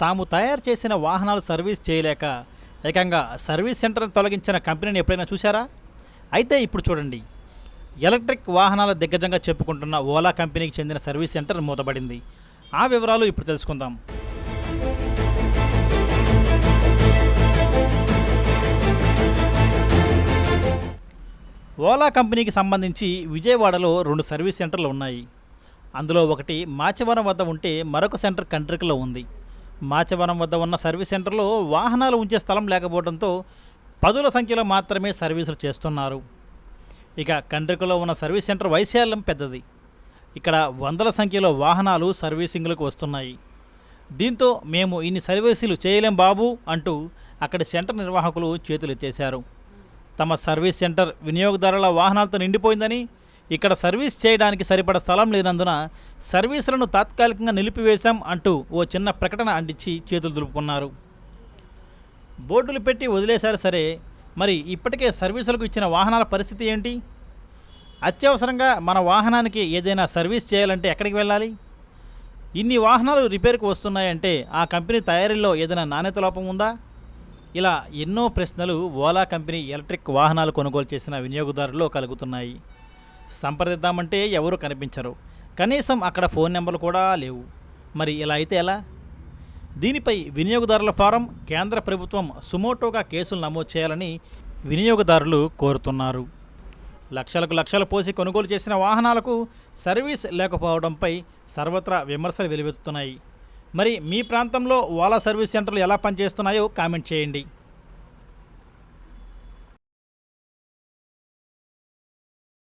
తాము తయారు చేసిన వాహనాలు సర్వీస్ చేయలేక ఏకంగా సర్వీస్ సెంటర్ను తొలగించిన కంపెనీని ఎప్పుడైనా చూసారా అయితే ఇప్పుడు చూడండి. ఎలక్ట్రిక్ వాహనాల దిగ్గజంగా చెప్పుకుంటున్న ఓలా కంపెనీకి చెందిన సర్వీస్ సెంటర్ మూతబడింది ఆ వివరాలు ఇప్పుడు తెలుసుకుందాం. ఓలా కంపెనీకి సంబంధించి విజయవాడలో రెండు సర్వీస్ సెంటర్లు ఉన్నాయి. అందులో ఒకటి మాచవరం వద్ద ఉంటే మరొక సెంటర్ కంట్రికలో ఉంది. మాచవరం వద్ద ఉన్న సర్వీస్ సెంటర్లో వాహనాలు ఉంచే స్థలం లేకపోవడంతో పదుల సంఖ్యలో మాత్రమే సర్వీసులు చేస్తున్నారు. ఇక కండ్రికలో ఉన్న సర్వీస్ సెంటర్ వైశాల్యం పెద్దది. ఇక్కడ వందల సంఖ్యలో వాహనాలు సర్వీసింగ్లకు వస్తున్నాయి. దీంతో మేము ఇన్ని సర్వీసులు చేయలేం బాబు అంటూ అక్కడి సెంటర్ నిర్వాహకులు చేతులు ఎత్తేశారు తమ సర్వీస్ సెంటర్ వినియోగదారుల వాహనాలతో నిండిపోయిందని ఇక్కడ సర్వీస్ చేయడానికి సరిపడ స్థలం లేనందున సర్వీసులను తాత్కాలికంగా నిలిపివేశాం అంటూ ఓ చిన్న ప్రకటన అంటించి చేతులు దులుపుకున్నారు. బోర్డులు పెట్టి వదిలేశారు సరే మరి ఇప్పటికే సర్వీసులకు ఇచ్చిన వాహనాల పరిస్థితి ఏంటి? అత్యవసరంగా మన వాహనానికి ఏదైనా సర్వీస్ చేయాలంటే ఎక్కడికి వెళ్ళాలి? ఇన్ని వాహనాలు రిపేర్కి వస్తున్నాయంటే ఆ కంపెనీ తయారీలో ఏదైనా నాణ్యత లోపం ఉందా? ఇలా ఎన్నో ప్రశ్నలు ఓలా కంపెనీ ఎలక్ట్రిక్ వాహనాలు కొనుగోలు చేసిన వినియోగదారుల్లో కలుగుతున్నాయి. సంప్రదిద్దామంటే ఎవరు కనిపించరు. కనీసం అక్కడ ఫోన్ నెంబర్లు కూడా లేవు. మరి ఇలా అయితే ఎలా? దీనిపై వినియోగదారుల ఫారం కేంద్ర ప్రభుత్వం సుమోటోగా కేసులు నమోదు చేయాలని వినియోగదారులు కోరుతున్నారు. లక్షలకు లక్షలు పోసి కొనుగోలు చేసిన వాహనాలకు సర్వీస్ లేకపోవడంపై సర్వత్రా విమర్శలు వెలువెత్తుతున్నాయి. మరి మీ ప్రాంతంలో ఓలా సర్వీస్ సెంటర్లు ఎలా పనిచేస్తున్నాయో కామెంట్ చేయండి.